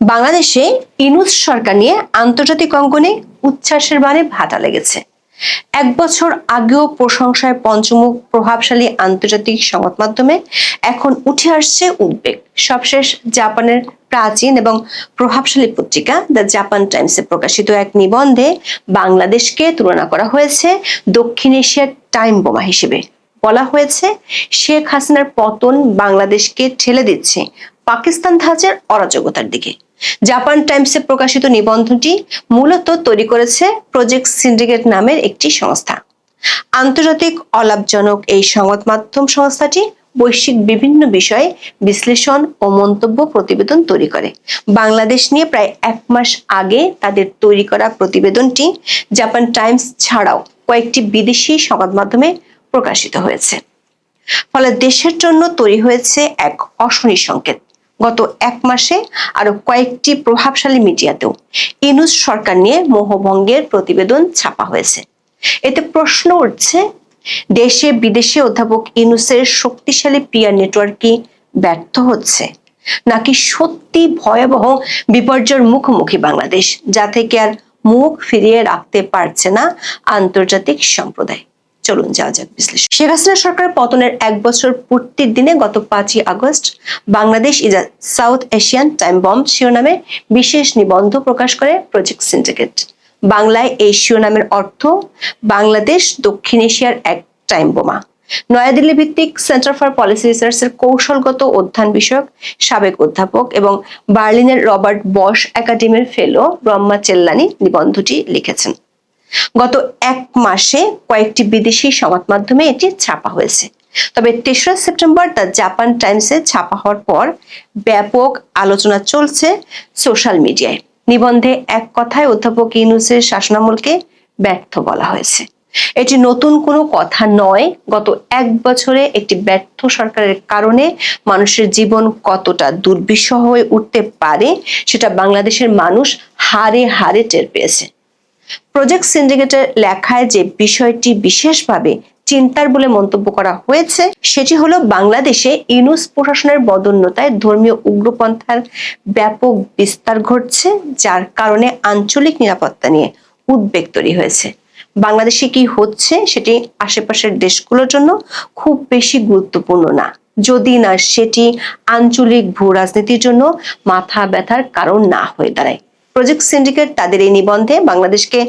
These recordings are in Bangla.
বাংলাদেশে ইনুস সরকার নিয়ে আন্তর্জাতিক অঙ্গনে উচ্ছ্বাসের বানে ভাটা লেগেছে। এক বছর আগেও প্রশংসায় পঞ্চমুখ প্রভাবশালী আন্তর্জাতিক সংবাদ মাধ্যমে এখন উঠে আসছে উদ্বেগ। সবশেষ জাপানের প্রাচীন এবং প্রভাবশালী পত্রিকা দ্য জাপান টাইমসে প্রকাশিত এক নিবন্ধে বাংলাদেশকে তুলনা করা হয়েছে দক্ষিণ এশিয়ার টাইম বোমা হিসেবে। বলা হয়েছে, শেখ হাসিনার পতন বাংলাদেশকে ঠেলে দিচ্ছে পাকিস্তান ধাঁচের অরাজকতার দিকে। জাপান টাইমসে প্রকাশিত নিবন্ধটি মূলত তৈরি করেছে প্রজেক্ট সিন্ডিকেট নামের একটি সংস্থা। আন্তর্জাতিক অলাভজনক এই সংবাদ মাধ্যম সংস্থাটি বৈশ্বিক বিভিন্ন বিষয়ে বিশ্লেষণ ও মন্তব্য প্রতিবেদন তৈরি করে। বাংলাদেশ নিয়ে প্রায় এক মাস আগে তাদের তৈরি করা প্রতিবেদনটি জাপান টাইমস ছাড়াও কয়েকটি বিদেশি সংবাদ মাধ্যমে প্রকাশিত হয়েছে। ফলে দেশের জন্য তৈরি হয়েছে এক অশনি সংকেত। গত এক মাসে আরও কয়েকটি প্রভাবশালী মিডিয়াতেও ইনুস সরকার নিয়ে মোহভঙ্গের প্রতিবেদন ছাপা হয়েছে। এতে প্রশ্ন উঠছে, দেশে বিদেশে অধ্যাপক ইনুসের শক্তিশালী পিয়ার নেটওয়ার্ক কি ব্যর্থ হচ্ছে? নাকি সত্যি ভয়াবহ বিপর্যয়ের মুখোমুখি বাংলাদেশ, যা থেকে আর মুখ ফিরিয়ে রাখতে পারছে না আন্তর্জাতিক সম্প্রদায়? চলুন যাওয়া যাক বিশ্লেষণ। শেখ হাসিনা সরকারের পতনের এক বছর পূর্তির দিনে গত পাঁচই August Bangladesh is South Asian time bomb শিরোনামে বিশেষ নিবন্ধ প্রকাশ করে প্রজেক্ট সিন্ডিকেট বাংলায় এই শিরোনামের অর্থ, বাংলাদেশ দক্ষিণ এশিয়ার এক টাইম বোমা নয়াদিল্লি ভিত্তিক সেন্টার ফর পলিসি রিসার্চের কৌশলগত অধ্যয়ন বিষয়ক সাবেক অধ্যাপক এবং বার্লিনের রবার্ট বস একাডেমির ফেলো ব্রহ্মা চেল্লানি নিবন্ধটি লিখেছেন। গত এক মাসে কয়েকটি বিদেশি সংবাদ মাধ্যমে এটি ছাপা হয়েছে। তবে তেসরা সেপ্টেম্বর দ্য জাপান টাইমসে ছাপা হওয়ার পর ব্যাপক আলোচনা চলছে সোশ্যাল মিডিয়ায়। নিবন্ধে এক কথায় অধ্যাপক ইউনুসের শাসনামলকে ব্যর্থ বলা হয়েছে। এটি নতুন কোনো কথা নয়। গত এক বছরে একটি ব্যর্থ সরকারের কারণে মানুষের জীবন কতটা দুর্বিষহ হয়ে উঠতে পারে, সেটা বাংলাদেশের মানুষ হারে হারে টের পেয়েছে। প্রজেক্ট সিন্ডিকেটের লেখায় যে বিষয়টি বিশেষভাবে চিন্তার বলে মন্তব্য করা হয়েছে, সেটি হলো বাংলাদেশে ইউনুস প্রশাসনের বদন্যতায় ধর্মীয় উগ্রপন্থার ব্যাপক বিস্তার ঘটছে, যার কারণে আঞ্চলিক নিরাপত্তা নিয়ে উদ্বেগ তৈরি হয়েছে। বাংলাদেশে কি হচ্ছে সেটি আশেপাশের দেশগুলোর জন্য খুব বেশি গুরুত্বপূর্ণ না। যদি না, সেটি আঞ্চলিক ভূ রাজনীতির জন্য মাথা ব্যথার কারণ না হয়ে দাঁড়ায়। প্রজেক্ট সিন্ডিকেট তাদের এই নিবন্ধে বাংলাদেশকে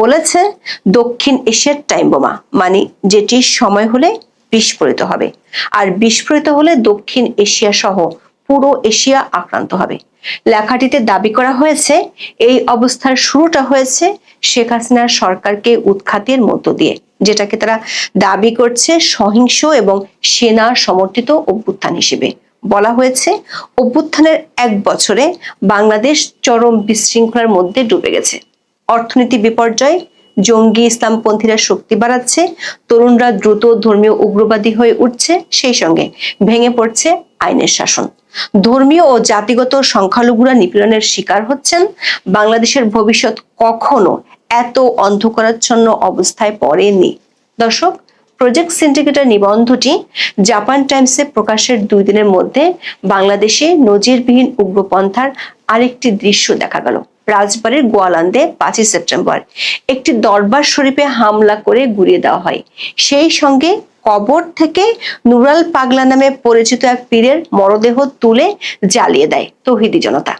বলেছে, দক্ষিণ এশিয়ার টাইম বোমা মানে যেটি সময় হলে বিস্ফোরিত হবে। আর বিস্ফোরিত হলে দক্ষিণ এশিয়া সহ পুরো এশিয়া আক্রান্ত হবে। লেখাটিতে দাবি করা হয়েছে, এই অবস্থার শুরুটা হয়েছে শেখ হাসিনার সরকারকে উৎখাতের মধ্য দিয়ে, যেটাকে তারা দাবি করছে সহিংস এবং সেনা সমর্থিত অভ্যুত্থান হিসেবে। বলা হয়েছে, অভ্যুত্থানের এক বছরে বাংলাদেশ চরম বিশৃঙ্খলার মধ্যে ডুবে গেছে। অর্থনীতি বিপর্যয়, জঙ্গি ইসলামপন্থীরা শক্তি বাড়াচ্ছে, তরুণরা দ্রুত ধর্মীয় উগ্রবাদী হয়ে উঠছে, সেই সঙ্গে ভেঙে পড়ছে আইনের শাসন। ধর্মীয় ও জাতিগত সংখ্যালঘুরা নিপীড়নের শিকার হচ্ছেন। বাংলাদেশের ভবিষ্যৎ কখনো এত অন্ধকারাচ্ছন্ন অবস্থায় পড়েনি। দর্শক প্রজেক্ট সিন্ডিকেটের নিবন্ধটি জাপান টাইমসে প্রকাশের দুই দিনের মধ্যে বাংলাদেশে নজিরবিহীন উগ্রপন্থার আরেকটি দৃশ্য দেখা গেল। রাজবাড়ির গোয়ালান্দে পাঁচই সেপ্টেম্বর। একটি দরবার শরীফে হামলা করে গুড়িয়ে দেওয়া হয়। সেই সঙ্গে কবর থেকে নুরাল পাগলা নামে পরিচিত এক পীরের মরদেহ তুলে জ্বালিয়ে দেয় তহিদি জনতা।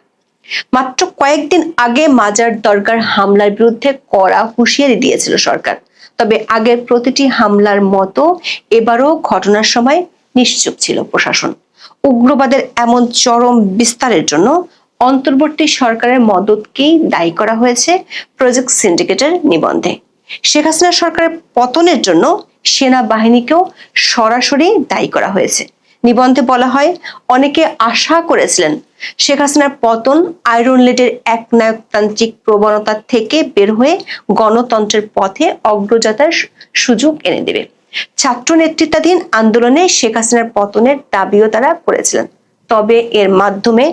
মাত্র কয়েকদিন আগে মাজার দরকার হামলার বিরুদ্ধে কড়া হুঁশিয়ারি দিয়েছিল সরকার। তবে আগের প্রতিটি হামলার মতো এবারও ঘটনার সময় নিশ্চুপ ছিল প্রশাসন। উগ্রবাদের এমন চরম বিস্তারের জন্য অন্তর্বর্তী সরকারের মদতকেই দায়ী করা হয়েছে প্রজেক্ট সিন্ডিকেটের নিবন্ধে। শেখ হাসিনা সরকারের পতনের জন্য সেনাবাহিনীকেও সরাসরি দায়ী করা হয়েছে। নিবন্ধে বলা হয়, অনেকে আশা করেছিলেন শেখ হাসিনার পতন আয়রন লেডের এক নায়কতান্ত্রিক প্রবণতা থেকে বের হয়ে গণতন্ত্রের পথে অগ্রযাত্রার সুযোগ এনে দেবে। ছাত্র নেতৃত্বাধীন আন্দোলনে শেখ হাসিনার পতনের দাবিও তারা করেছিলেন। তবে এর মাধ্যমে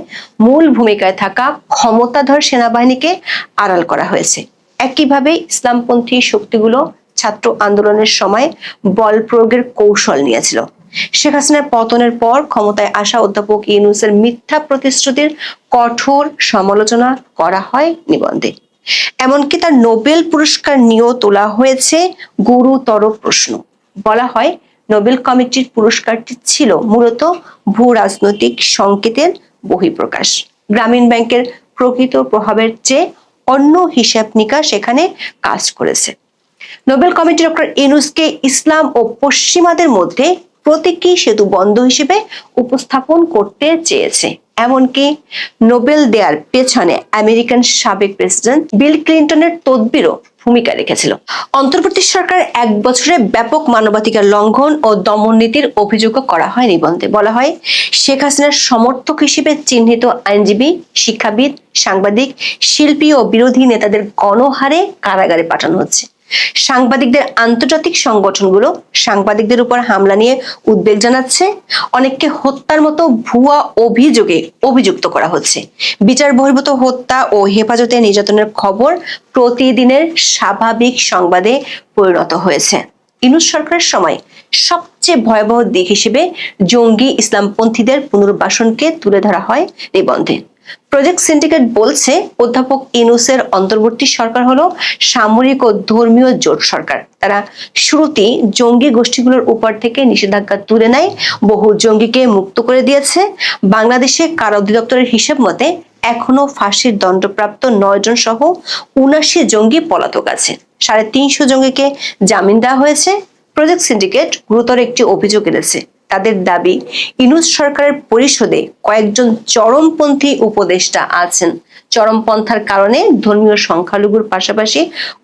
মূল ভূমিকায় থাকা ক্ষমতাধর সেনাবাহিনীকে আড়াল করা হয়েছে। একইভাবে ইসলামপন্থী শক্তিগুলো ছাত্র আন্দোলনের সময় বল প্রয়োগের কৌশল নিয়েছিল। শেখ হাসিনার পতনের পর ক্ষমতায় আসা অধ্যাপক ইউনুসের মিথ্যা প্রতিশ্রুতির কঠোর সমালোচনা করা হয় নিবন্ধে। এমনকি তার নোবেল পুরস্কার নিয়েও তোলা হয়েছে গুরুতর প্রশ্ন। বলা হয়, নোবেল কমিটির পুরস্কারটি ছিল মূলত ভূ রাজনৈতিক সংকেতের বহিঃপ্রকাশ। গ্রামীণ ব্যাংকের প্রকৃত প্রভাবের চেয়ে অন্য হিসাব নিকাশ এখানে কাজ করেছে। নোবেল কমিটি ডক্টর ইনুসকে ইসলাম ও পশ্চিমাদের মধ্যে প্রতীকী সেতু বন্ধ হিসেবে উপস্থাপন করতে চেয়েছে। এমনকি নোবেল দেয়ার পেছনে আমেরিকান সাবেক প্রেসিডেন্ট বিল ক্লিন্টনের তদবিরও ভূমিকা রেখেছিল। অন্তর্বর্তী সরকার এক বছরে ব্যাপক মানবাধিকার লঙ্ঘন ও দমন নীতির অভিযোগও করা হয় নিবন্ধে বলা হয়, শেখ হাসিনার সমর্থক হিসেবে চিহ্নিত আইনজীবী, শিক্ষাবিদ, সাংবাদিক, শিল্পী ও বিরোধী নেতাদের গণহারে কারাগারে পাঠানো হচ্ছে। সাংবাদিকদের আন্তর্জাতিক সংগঠনগুলো সাংবাদিকদের উপর হামলা নিয়ে উদ্বেগ জানাচ্ছে। অনেককে হত্যার মতো ভুয়া অভিযোগে অভিযুক্ত করা হচ্ছে। বিচার বহির্ভূত হত্যা ও হেফাজতে নির্যাতনের খবর প্রতিদিনের স্বাভাবিক সংবাদে পরিণত হয়েছে। ইনুস সরকারের সময় সবচেয়ে ভয়াবহ দিক হিসেবে জঙ্গি ইসলামপন্থীদের পুনর্বাসনকে তুলে ধরা হয় নিবন্ধে প্রজেক্ট সিন্ডিকেট বলছে, অধ্যাপক ইনুসের অন্তর্বর্তী সরকার হলো সামরিক ও ধর্মীয় জোট সরকার। তারা শুরুতেই জঙ্গি গোষ্ঠীগুলোর উপর থেকে নিষেধাজ্ঞা তুলে নেয়, বহু জঙ্গিকে মুক্ত করে দিয়েছে। বাংলাদেশে কারা অধিদপ্তরের হিসেব মতে, এখনও ফাঁসির দণ্ডপ্রাপ্ত নয় জন সহ উনাশি জঙ্গি পলাতক আছে। সাড়ে তিনশো জঙ্গিকে জামিন দেওয়া হয়েছে। প্রজেক্ট সিন্ডিকেট গুরুতর একটি অভিযোগ এনেছে। তাদের দাবি, ইনুস সরকারের পরিষদে কয়েকজন চরমপন্থী উপদেষ্টা আছেন। চরমপন্থার কারণে ধর্মীয় সংখ্যালঘুর পাশাপাশি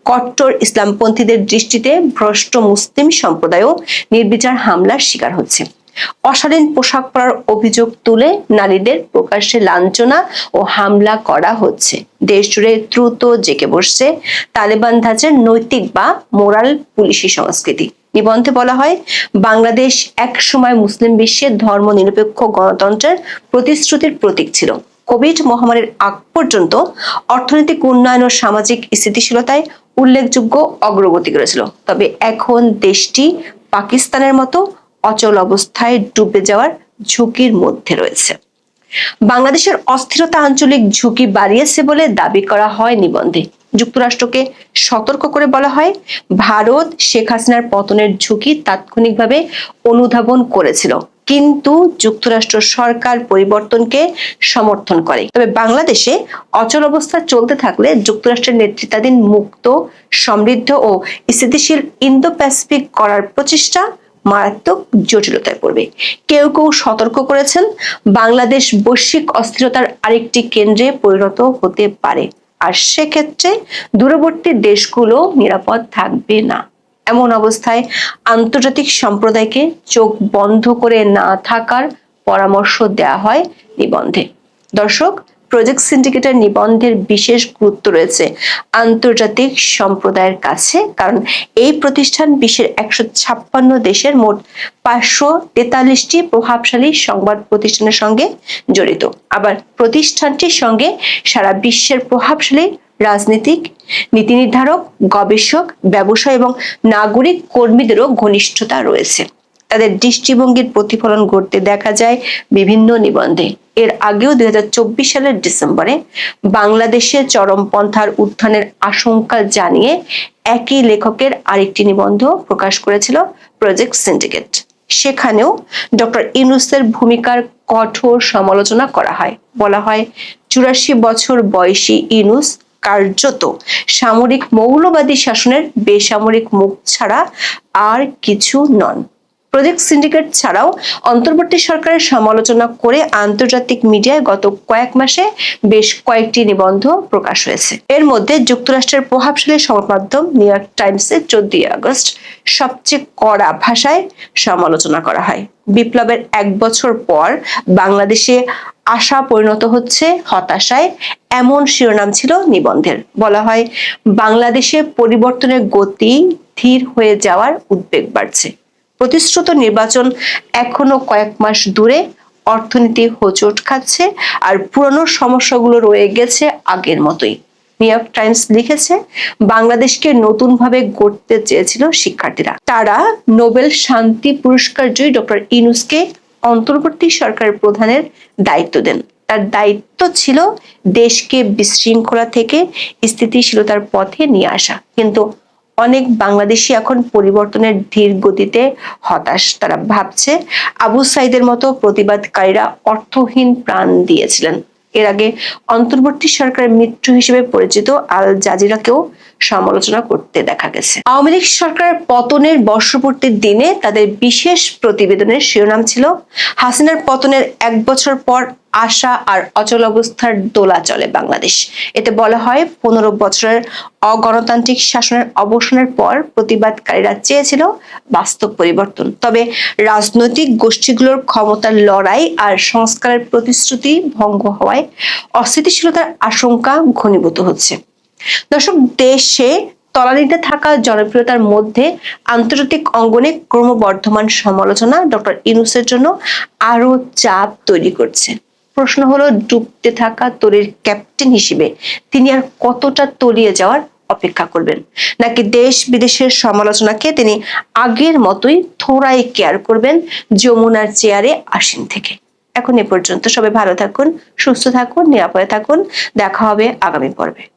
কট্টর ইসলামপন্থীদের দৃষ্টিতে ভ্রষ্ট মুসলিম সম্প্রদায়ও নির্বিচার হামলার শিকার হচ্ছে। অশালীন পোশাক পরার অভিযোগ তুলে নারীদের প্রকাশ্যে লাঞ্ছনা ও হামলা করা হচ্ছে। দেশ জুড়ে দ্রুত জেকে বসছে তালেবান ধাঁচের নৈতিক বা মোরাল পুলিশি সংস্কৃতি। নিবন্ধে বলা হয়, বাংলাদেশ এক সময় মুসলিম বিশ্বের ধর্ম নিরপেক্ষ গণতন্ত্রের প্রতিশ্রুতির প্রতীক ছিল। কোভিড মহামারীর আগ পর্যন্ত অর্থনৈতিক উন্নয়ন ও সামাজিক স্থিতিশীলতায় উল্লেখযোগ্য অগ্রগতি করেছিল। তবে এখন দেশটি পাকিস্তানের মতো অচল অবস্থায় ডুবে যাওয়ার ঝুঁকির মধ্যে রয়েছে। বাংলাদেশের অস্থিরতা আঞ্চলিক ঝুঁকি বাড়িয়েছে বলে দাবি করা হয় নিবন্ধে। যুক্তরাষ্ট্রকে সতর্ক করে বলা হয়, ভারত শেখ হাসিনার পতনের ঝুঁকি তাৎক্ষণিকভাবে অনুধাবন করেছিল। কিন্তু যুক্তরাষ্ট্র সরকার পরিবর্তনকে সমর্থন করে। তবে বাংলাদেশে অচল অবস্থা চলতে থাকলে যুক্তরাষ্ট্রের নেতৃত্বাধীন মুক্ত, সমৃদ্ধ ও স্থিতিশীল ইন্দো প্যাসিফিক করার প্রচেষ্টা মারাত্মক জটিলতায় পড়বে। কেউ কেউ সতর্ক করেছেন, বাংলাদেশ বৈশ্বিক অস্থিরতার আরেকটি কেন্দ্রে পরিণত হতে পারে। আর সেক্ষেত্রে দূরবর্তী দেশগুলো নিরাপদ থাকবে না। এমন অবস্থায় আন্তর্জাতিক সম্প্রদায়কে চোখ বন্ধ করে না থাকার পরামর্শ দেয়া হয় নিবন্ধে। দর্শক প্রজেক্ট সিন্ডিকেটের নিবন্ধের বিশেষ গুরুত্ব রয়েছে আন্তর্জাতিক সম্প্রদায়ের কাছে, কারণ এই প্রতিষ্ঠান বিশ্বের একশো ছাপ্পান্ন দেশের মোট পাঁচশো তেতাল্লিশটি প্রভাবশালী সংবাদ প্রতিষ্ঠানের সঙ্গে জড়িত। আবার প্রতিষ্ঠানটির সঙ্গে সারা বিশ্বের প্রভাবশালী রাজনীতিক, নীতি নির্ধারক, গবেষক, ব্যবসায় এবং নাগরিক কর্মীদেরও ঘনিষ্ঠতা রয়েছে। তাদের দৃষ্টিভঙ্গির প্রতিফলন ঘটতে দেখা যায় বিভিন্ন নিবন্ধে। এর আগেও দুই হাজার চব্বিশ সালের ডিসেম্বরে বাংলাদেশে চরমপন্থার উত্থানের আশঙ্কা জানিয়ে একই লেখকের আরেকটি নিবন্ধ প্রকাশ করেছিল প্রজেক্ট সিন্ডিকেট সেখানেও ডক্টর ইনুসের ভূমিকার কঠোর সমালোচনা করা হয়। বলা হয়, চুরাশি বছর বয়সী ইনুস কার্যত সামরিক মৌলবাদী শাসনের বেসামরিক মুখ ছাড়া আর কিছু নন। প্রজেক্ট সিন্ডিকেট ছাড়াও অন্তর্বর্তী সরকারের সমালোচনা করে আন্তর্জাতিক মিডিয়ায় গত কয়েক মাসে বেশ কয়েকটি নিবন্ধ প্রকাশ হয়েছে। এর মধ্যে যুক্তরাষ্ট্রের প্রভাবশালী সংবাদ মাধ্যম নিউ ইয়র্ক টাইমসের চোদ্দই আগস্ট সবচেয়ে কড়া ভাষায় সমালোচনা করা হয়। বিপ্লবের এক বছর পর বাংলাদেশে আশা পরিণত হচ্ছে হতাশায়, এমন শিরোনাম ছিল নিবন্ধের। বলা হয়, বাংলাদেশে পরিবর্তনের গতি ধীর হয়ে যাওয়ার উদ্বেগ বাড়ছে। প্রতিশ্রুত নির্বাচন এখনও কয়েক মাস দূরে, অর্থনীতি হোঁচট খাচ্ছে আর পুরনো সমস্যাগুলো রয়ে গেছে আগের মতোই। নিউ ইয়র্ক টাইমস লিখেছে, বাংলাদেশকে নতুনভাবে গড়তে চেয়েছিল শিক্ষার্থীরা। তারা নোবেল শান্তি পুরস্কার জয়ী ডক্টর ইনুসকে অন্তর্বর্তী সরকার প্রধানের দায়িত্ব দেন। তার দায়িত্ব ছিল দেশকে বিশৃঙ্খলা থেকে স্থিতিশীলতার পথে নিয়ে আসা। কিন্তু অনেক বাংলাদেশি এখন পরিবর্তনের ধীর গতিতে হতাশ তারা ভাবছে। আবু সাইদের মতো প্রতিবাদকারীরা অর্থহীন প্রাণ দিয়েছিলেন। এর আগে অন্তর্বর্তী সরকারের মৃত্যু হিসেবে পরিচিত আল জাজিরাকেও সমালোচনা করতে দেখা গেছে। আওয়ামী লীগ সরকারের পতনের বর্ষপূর্তির দিনে তাদের বিশেষ প্রতিবেদনের শিরোনাম ছিল, হাসিনার পতনের এক বছর পর আশা আর অচল অবস্থার দোলা চলে বাংলাদেশ। এতে বলা হয়, পনেরো বছরের অগণতান্ত্রিক শাসনের অবসানের পর প্রতিবাদকারীরা চেয়েছিল বাস্তব পরিবর্তন। তবে রাজনৈতিক গোষ্ঠীগুলোর ক্ষমতার লড়াই আর সংস্কারের প্রতিশ্রুতি ভঙ্গ হওয়ায় অস্থিতিশীলতার আশঙ্কা ঘনীভূত হচ্ছে। দর্শক, দেশে তলানিতে থাকা জনপ্রিয়তার মধ্যে আন্তর্জাতিক অঙ্গনে ক্রমবর্ধমান সমালোচনা ডক্টর ইনুসের জন্য আরও চাপ তৈরি করছে। প্রশ্ন হলো, ডুবতে থাকা তরির ক্যাপ্টেন হিসেবে তিনি আর কতটা তলিয়ে যাওয়ার অপেক্ষা করবেন? নাকি দেশ বিদেশের সমালোচনাকে তিনি আগের মতোই থোড়াই কেয়ার করবেন যমুনার চেয়ারে আসীন থেকে? এখন এ পর্যন্ত সবাই ভালো থাকুন, সুস্থ থাকুন, নিরাপদে থাকুন। দেখা হবে আগামী পর্বে।